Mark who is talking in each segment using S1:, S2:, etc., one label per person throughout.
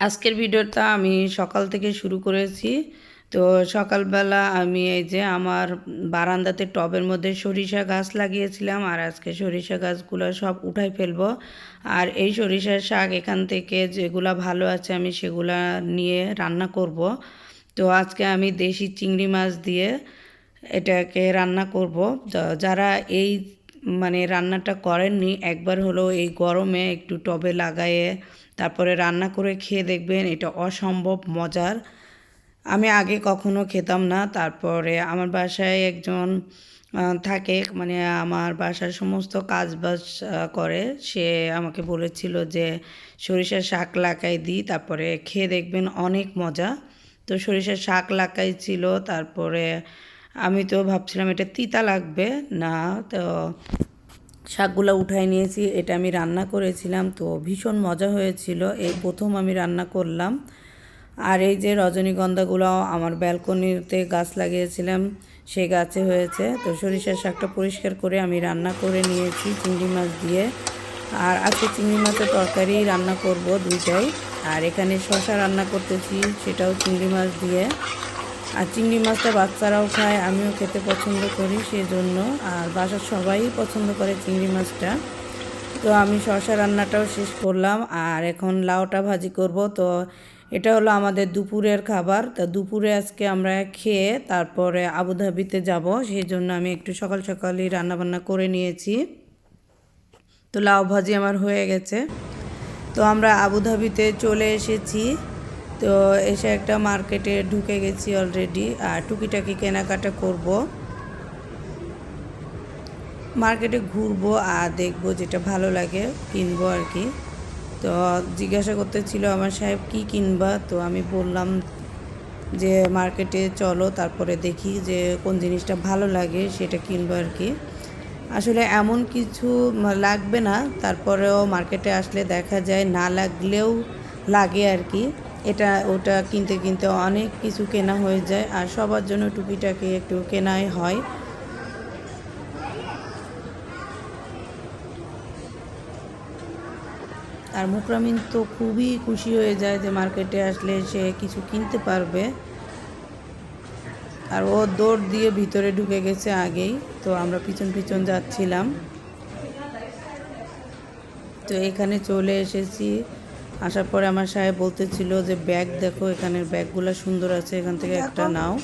S1: আজকের ভিডিওটা আমি সকাল থেকে শুরু করেছি। তো সকালবেলা আমি এই যে আমার বারান্দাতে টবের মধ্যে সরিষা গাছ লাগিয়েছিলাম আর আজকে সরিষা গাছগুলো সব উঠাই ফেলব। আর এই সরিষার শাক এখান থেকে যেগুলা ভালো আছে আমি সেগুলা নিয়ে রান্না করব। তো আজকে আমি দেশি চিংড়ি মাছ দিয়ে এটাকে রান্না করব। যারা এই মানে রান্নাটা করেননি। একবার হলো এই গরমে একটু টবে লাগায়ে তারপরে রান্না করে খেয়ে দেখবেন এটা অসম্ভব মজার। আমি আগে কখনো খেতাম না। তারপরে আমার বাসায় একজন থাকে মানে আমার বাসার সমস্ত কাজ বাজ করে। সে আমাকে বলেছিল যে সরিষার শাক লাগাই দিই তারপরে খেয়ে দেখবেন অনেক মজা। তো সরিষার শাক লাগাইছিল তারপরে আমি তো ভাবছিলাম এটা তিতা লাগবে। না, তো শাকগুলো উঠাই নিয়েছি, এটা আমি রান্না করেছিলাম, তো ভীষণ মজা হয়েছিল। এই প্রথম আমি রান্না করলাম। আর এই যে রজনীগন্ধাগুলো আমার ব্যালকনিতে গাছ লাগিয়েছিলাম, সে গাছে হয়েছে। তো সরিষার শাকটা পরিষ্কার করে আমি রান্না করে নিয়েছি চিংড়ি মাছ দিয়ে। আর আজকে চিংড়ি মাছের তরকারি রান্না করব দুইটাই। আর এখানে শশা রান্না করতেছি, সেটাও চিংড়ি মাছ দিয়ে। আর চিংড়ি মাছটা বাচ্চারাও খায়, আমিও খেতে পছন্দ করি সেজন্য। আর বাসার সবাই পছন্দ করে চিংড়ি মাছটা। তো আমি শসা রান্নাটাও শেষ করলাম। আর এখন লাউটা ভাজি করব। তো এটা হলো আমাদের দুপুরের খাবার। তা দুপুরে আজকে আমরা খেয়ে তারপরে আবুধাবিতে যাব। সেই জন্য আমি একটু সকাল সকালই রান্নাবান্না করে নিয়েছি। তো লাউ ভাজি আমার হয়ে গেছে। তো আমরা আবুধাবিতে চলে এসেছি। তো এসে একটা মার্কেটে ঢুকে গেছি অলরেডি আর টুকিটাকি কেনাকাটা করব। মার্কেটে ঘুরবো আর দেখব যেটা ভালো লাগে, কিনবো আর কি। তো জিজ্ঞাসা করতেছিল আমার সাহেব, কি কিনবা? তো আমি বললাম যে মার্কেটে চলো, তারপরে দেখি যে কোন জিনিসটা ভালো লাগে, সেটা কিনবো আর কি। আসলে এমন কিছু লাগবে না, তারপরেও মার্কেটে আসলে দেখা যায় না লাগলেও লাগে আর কি। এটা, ওটা কিনতে কিনতে অনেক কিছু কেনা হয়ে যায় আর সবার জন্য টুপিটাকে একটু কেনাই হয়। আর মুকরামিন তো খুবই খুশি হয়ে যায় যে মার্কেটে আসলে সে কিছু কিনতে পারবে। আর ও দৌড় দিয়ে ভিতরে ঢুকে গেছে আগেই, তো আমরা পিছন পিছন যাচ্ছিলাম। তো এখানে চলে এসেছি। আসার পরে আমার সাহেব বলতেছিল যে ব্যাগ দেখো এখানের ব্যাগগুলো সুন্দর আছে এখান থেকে একটা নাও।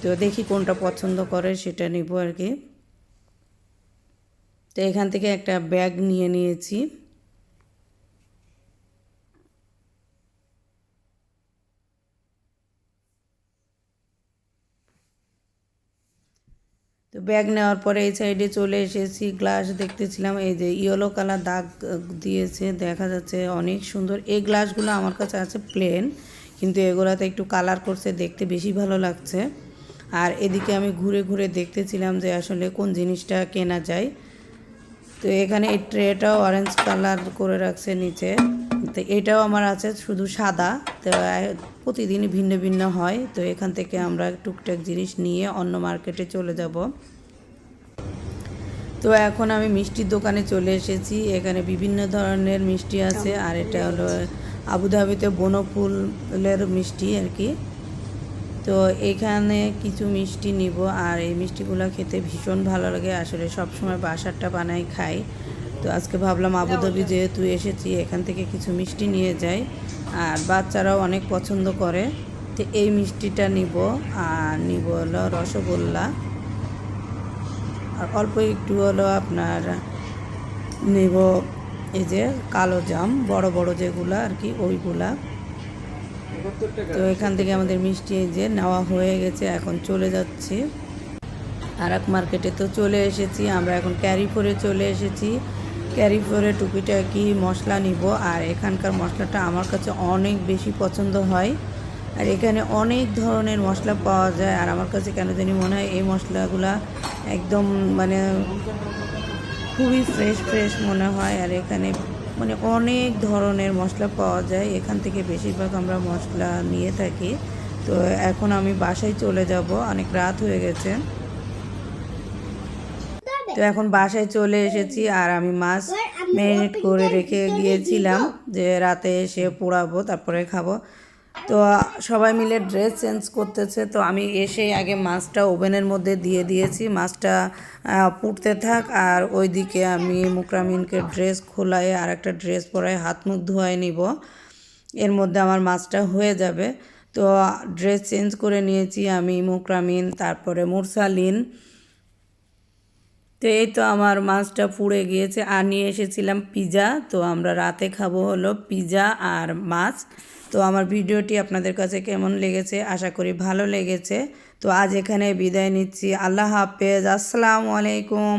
S1: তো দেখি কোনটা পছন্দ করে সেটা নিব আর কি। তো এখান থেকে একটা ব্যাগ নিয়ে নিয়েছি। তো ব্যাগ নেওয়ার পরে এই সাইডে চলে এসেছি গ্লাস দেখতেছিলাম, এই যে ইয়েলো কালার দাগ দিয়েছে, দেখা যাচ্ছে অনেক সুন্দর। এই গ্লাসগুলো আমার কাছে আছে প্লেন কিন্তু এগুলাতে একটু কালার করছে, দেখতে বেশি ভালো লাগছে। আর এদিকে আমি ঘুরে ঘুরে দেখতেছিলাম যে আসলে কোন জিনিসটা কেনা যায়। তো এখানে এই ট্রেটাও অরেঞ্জ কালার করে রাখছে নিচে। তো এটাও আমার আছে শুধু সাদা, তো প্রতিদিন ভিন্ন ভিন্ন হয়। তো এখান থেকে আমরা টুকটাক জিনিস নিয়ে অন্য মার্কেটে চলে যাব। তো এখন আমি মিষ্টির দোকানে চলে এসেছি। এখানে বিভিন্ন ধরনের মিষ্টি আছে। আর এটা হলো আবুধাবিতে বনফুলের মিষ্টি আর কি। তো এখানে কিছু মিষ্টি নিব। আর এই মিষ্টিগুলো খেতে ভীষণ ভালো লাগে। আসলে সব সময় বাসারটা বানাই খাই। তো আজকে ভাবলাম আবুধাবি যেহেতু এসেছি, এখান থেকে কিছু মিষ্টি নিয়ে যাই। আর বাচ্চারাও অনেক পছন্দ করে। তো এই মিষ্টিটা নিব, আর নিব হলো রসগোল্লা। আর অল্প একটু হলো আপনার নেব এই যে কালো জাম, বড় বড় যেগুলা আর কি, ওইগুলা। তো এখান থেকে আমাদের মিষ্টি এই যে নেওয়া হয়ে গেছে, এখন চলে যাচ্ছি। আর এক মার্কেটে তো চলে এসেছি, আমরা এখন ক্যারি করে চলে এসেছি। ক্যারি করে টুকিটাকি মশলা নিব? আর এখানকার মশলাটা আমার কাছে অনেক বেশি পছন্দ হয়। আর এখানে অনেক ধরনের মশলা পাওয়া যায়। আর আমার কাছে কেন জানি মনে হয় এই মশলাগুলা একদম মানে খুবই ফ্রেশ ফ্রেশ মনে হয়। আর এখানে মানে অনেক ধরনের মশলা পাওয়া যায়। এখান থেকে বেশিরভাগ আমরা মশলা নিয়ে থাকি। তো এখন আমি বাসায় চলে যাব। অনেক রাত হয়ে গেছে। তো এখন বাসায় চলে এসেছি আর আমি মাছ ম্যারিনেট করে রেখে গিয়েছিলাম যে রাতে এসে পোড়াবো, তারপরে খাব। তো সবাই মিলে ড্রেস চেঞ্জ করতেছে, তো আমি এসে আগে মাছটা ওভেনের মধ্যে দিয়ে দিয়েছি। মাছটা পুড়তে থাক আর ওইদিকে আমি মুকরামিনকে ড্রেস খোলায় আর একটা ড্রেস পরায় হাত মুখ ধোয়াই নিব। এর মধ্যে আমার মাছটা হয়ে যাবে। তো ড্রেস চেঞ্জ করে নিয়েছি আমি মুকরামিন, তারপরে মুরসালিন তো এই তো আমার মাছটা পুড়ে গিয়েছে। আর নিয়ে এসেছিলাম পিজা তো আমরা রাতে খাব হলো পিজা আর মাছ। তো আমার ভিডিওটি আপনাদের কাছে কেমন লেগেছে? আশা করি ভালো লেগেছে। তো আজ এখানে বিদায় নিচ্ছি। আল্লাহ হাফেজ। আসসালামু আলাইকুম।